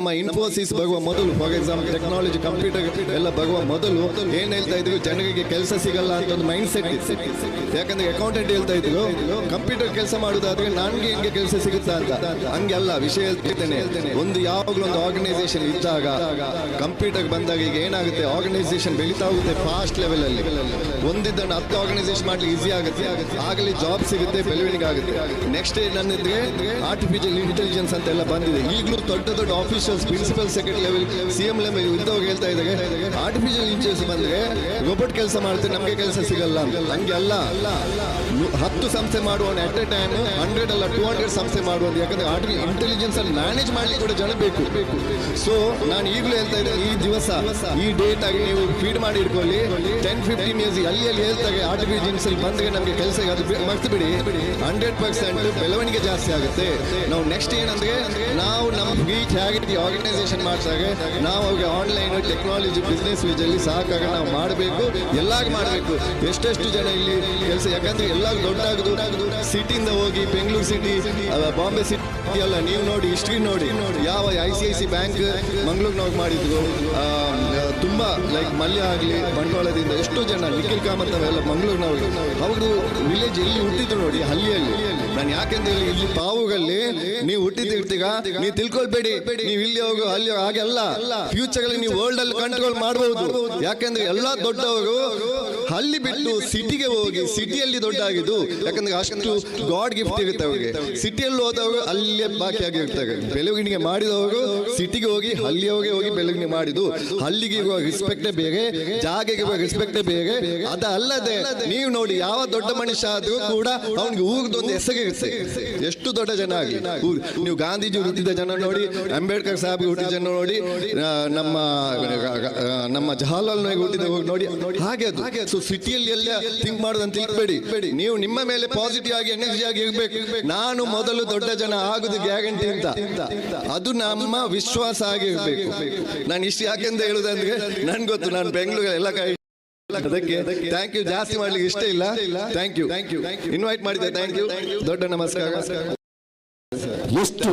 ನಮ್ಮ ಇನ್ಫೋಸಿಸ್ ಬರುವ ಮೊದಲು ಫಾರ್ ಎಕ್ಸಾಂಪಲ್ ಟೆಕ್ನಾಲಜಿ ಕಂಪ್ಯೂಟರ್ ಎಲ್ಲ ಬರುವ ಮೊದಲು ಏನ್ ಹೇಳ್ತಾ ಇದ್ರು ಜನರಿಗೆ ಕೆಲಸ ಸಿಗಲ್ಲ ಅಂತ ಒಂದು ಮೈಂಡ್ ಸೆಟ್ ಯಾಕಂದ್ರೆ ಅಕೌಂಟೆಂಟ್ ಹೇಳ್ತಾ ಇದ್ರು ಕಂಪ್ಯೂಟರ್ ಕೆಲಸ ಮಾಡುದಾದ್ರೆ ನನ್ಗೆ ಹೆಂಗೆ ಕೆಲಸ ಸಿಗುತ್ತಾ ಅಂತ. ಹಂಗೆ ಅಲ್ಲ ವಿಷಯ ಹೇಳ್ತೇನೆ. ಒಂದು ಯಾವಾಗಲೂ ಒಂದು ಆರ್ಗನೈಸೇಷನ್ ಇದ್ದಾಗ ಕಂಪ್ಯೂಟರ್ ಬಂದಾಗ ಈಗ ಏನಾಗುತ್ತೆ? ಆರ್ಗನೈಸೇಷನ್ ಬೆಳೀತಾ ಹೋಗುತ್ತೆ ಫಾಸ್ಟ್ ಲೆವೆಲ್ ಅಲ್ಲಿ. ಒಂದಿದ್ದನ್ನು ಹತ್ತು ಆರ್ಗನೈಸೇಷನ್ ಮಾಡ್ಲಿಕ್ಕೆ ಈಸಿ ಆಗುತ್ತೆ. ಆಗಲಿ ಜಾಬ್ ಸಿಗುತ್ತೆ, ಬೆಳವಣಿಗೆ ಆಗುತ್ತೆ. ನೆಕ್ಸ್ಟ್ ನನ್ನಿದ್ರೆ ಆರ್ಟಿಫಿಷಿಯಲ್ ಇಂಟೆಲಿಜೆನ್ಸ್ ಅಂತ ಎಲ್ಲ ಬಂದಿದೆ. ಈಗಲೂ ದೊಡ್ಡ ದೊಡ್ಡ officials principal secretary level CM level ಇದ್ದವಾಗ ಹೇಳ್ತಾ ಇದ್ದಾರೆ ಆರ್ಟಿಫಿಷಿಯಲ್ ಇಂಟೆಲಿಜೆನ್ಸ್ ಬಂದ್ರೆ ರೋಬೋಟ್ ಕೆಲಸ ಮಾಡುತ್ತೆ ನಮಗೆ ಕೆಲಸ ಸಿಗಲ್ಲ ಹಂಗೆ ಅಲ್ಲ. ಹತ್ತು ಸಂಸ್ಥೆ ಮಾಡುವ ಅಟ್ ಎ ಟೈಮ್ ಹಂಡ್ರೆಡ್ ಅಲ್ಲ ಟೂ ಹಂಡ್ರೆಡ್ ಸಂಸ್ಥೆ ಮಾಡುವಂತ ಯಾಕಂದ್ರೆ ಆರ್ಟಿಫಿಷಿಯಲ್ ಇಂಟೆಲಿಜೆನ್ಸ್ ಅಲ್ಲಿ ಮ್ಯಾನೇಜ್ ಮಾಡ್ಲಿಕ್ಕೆ ಕೂಡ ಜನ ಬೇಕು. ಸೊ ನಾನು ಈಗಲೂ ಹೇಳ್ತಾ ಇದ್ದೇನೆ ಈ ದಿವಸ, ಈ ಡೇಟ್ ಆಗಿ ನೀವು ಫೀಡ್ ಮಾಡಿ ಇಟ್ಕೊಳ್ಳಿ ಟೆನ್ ಫಿಫ್ಟೀನ್ ಇಯರ್ಸ್ ಅಲ್ಲಿ ಅಲ್ಲಿ ಹೇಳ್ತಾರೆ ಆರ್ಟಿಫಿಷಿಯಲ್ ಬಂದ್ರೆ ನಮಗೆ ಕೆಲಸ ಮರ್ತು ಬಿಡಿ. ಹಂಡ್ರೆಡ್ ಪರ್ಸೆಂಟ್ ಬೆಳವಣಿಗೆ ಜಾಸ್ತಿ ಆಗುತ್ತೆ. ನಾವು ನೆಕ್ಸ್ಟ್ ಏನಂದ್ರೆ, ನಾವು ನಮ್ಮ ರೀಚ್ ಹೇಗೆ ಆರ್ಗನೈಸೇಷನ್ ಮಾಡಿದಾಗ ನಾವು ಅವ್ರಿಗೆ ಆನ್ಲೈನ್ ಟೆಕ್ನಾಲಜಿ ಬಿಸ್ನೆಸ್ ಅಲ್ಲಿ ಸಹಕಾರ ನಾವು ಮಾಡಬೇಕು, ಎಲ್ಲಾಗ ಮಾಡಬೇಕು. ಎಷ್ಟೆಷ್ಟು ಜನ ಇಲ್ಲಿ ಕೆಲಸ, ಯಾಕಂದ್ರೆ ಎಲ್ಲ ದೊಡ್ಡ ಸಿಟಿಯಿಂದ ಹೋಗಿ ಬೆಂಗಳೂರು ಸಿಟಿ ಬಾಂಬೆ ಸಿಟಿ ಅಲ್ಲ ನೀವು ನೋಡಿ ಹಿಸ್ಟ್ರಿ ನೋಡಿ. ಯಾವ I C I C bank ಮಂಗಳೂರಿನವ್ರು ಮಾಡಿದ್ರು ತುಂಬಾ ಲೈಕ್ ಮಲ್ಯ ಆಗಲಿ ಬಂಡವಾಳದಿಂದ ಎಷ್ಟೋ ಜನ ನಿಖಿಲ್ ಕಾಮತ್ ನಾವೆಲ್ಲ ಮಂಗಳೂರಿನವರು. ಅವರು ವಿಲೇಜ್ ಎಲ್ಲಿ ಹುಟ್ಟಿದ್ರು ನೋಡಿ, ಹಳ್ಳಿಯಲ್ಲಿ. ನಾನು ಯಾಕೆಂತ ಹೇಳಿ ಇಲ್ಲಿ ಪಾವುಗಳಲ್ಲಿ ನೀವು ಹುಟ್ಟಿದಿರ್ತೀಗ ನೀವು ತಿಳ್ಕೊಳ್ಬೇಡಿ. ನೀವು ಇಲ್ಲಿ ಹೋಗು, ಅಲ್ಲಿ ಹಾಗೆಲ್ಲ ಫ್ಯೂಚರ್ ಅಲ್ಲಿ. ನೀವು ವರ್ಲ್ಡ್ ಅಲ್ಲಿ ಕಂಟ್ರೋಲ್ ಮಾಡಬಹುದು ಯಾಕೆಂದ್ರೆ ಎಲ್ಲಾ ದೊಡ್ಡವರು ಹಳ್ಳಿ ಬಿಟ್ಟು ಸಿಟಿಗೆ ಹೋಗಿ ಸಿಟಿಯಲ್ಲಿ ದೊಡ್ಡ ಆಗಿದ್ದು ಯಾಕಂದ್ರೆ ಅಷ್ಟು ಗಾಡ್ ಗಿಫ್ಟ್ ಇರುತ್ತೆ ಅವ್ರಿಗೆ. ಸಿಟಿಯಲ್ಲಿ ಹೋದವರು ಅಲ್ಲೇ ಬಾಕಿ ಆಗಿರ್ತಾರೆ ಬೆಳವಣಿಗೆ ಮಾಡಿದವರು ಸಿಟಿಗೆ ಹೋಗಿ ಹಳ್ಳಿ ಹೋಗಿ ಹೋಗಿ ಬೆಳವಣಿಗೆ ಮಾಡಿದ್ದು. ಹಳ್ಳಿಗೆ ಇರುವ ರೆಸ್ಪೆಕ್ಟೇ ಬೇರೆ, ಜಾಗೆಗೆ ಇರುವ ರೆಸ್ಪೆಕ್ಟೇ ಬೇರೆ. ಅದಲ್ಲದೆ ನೀವು ನೋಡಿ ಯಾವ ದೊಡ್ಡ ಮನುಷ್ಯ ಆದ್ರೂ ಕೂಡ ಅವನಿಗೆ ಊರ್ದೊಂದು ಹೆಸರಿರುತ್ತೆ ಎಷ್ಟು ದೊಡ್ಡ ಜನ ಆಗಲಿ. ನೀವು ಗಾಂಧೀಜಿ ಹುಟ್ಟಿದ ಜನ ನೋಡಿ, ಅಂಬೇಡ್ಕರ್ ಸಾಹೇಬ್ ಹುಟ್ಟಿದ ಜನ ನೋಡಿ ನಮ್ಮ ನಮ್ಮ ಜವಾಹರ್ಲಾಲ್ ನೆಹರು ಹುಟ್ಟಿದ ನೋಡಿ, ಹಾಗೆ ಅದು. ಸೊ ಸಿಟಿಯಲ್ಲಿ ಎಲ್ಲ ಥಿಂಕ್ ಮಾಡೋದಂತ ತಿಳ್ಬೇಡಿ ನೀವು ನಿಮ್ಮ ಮೇಲೆ ಪಾಸಿಟಿವ್ ಆಗಿ ಎನರ್ಜಿ ಆಗಿ ಇರ್ಬೇಕು. ನಾನು ಮೊದಲು ದೊಡ್ಡ ಜನ ಆಗುದು ಗ್ಯಾರಂಟಿ ಅಂತ. ಅದು ನಮ್ಮ ವಿಶ್ವಾಸ ಆಗಿರ್ಬೇಕು ನಾನು ಇಷ್ಟು ಯಾಕೆಂತ ಹೇಳುದಂದ್ರೆ ನನ್ಗೆ ಗೊತ್ತು ನಾನು ಬೆಂಗಳೂರು ಎಲ್ಲ ಕೈ ಅದಕ್ಕೆ ಥ್ಯಾಂಕ್ ಯು ಜಾಸ್ತಿ ಮಾಡ್ಲಿಕ್ಕೆ ಇಷ್ಟ ಇಲ್ಲ. Thank you thank you invite ಮಾಡಿದ್ದೆ. ಥ್ಯಾಂಕ್ ಯು ದೊಡ್ಡ ನಮಸ್ಕಾರ. ಎಷ್ಟು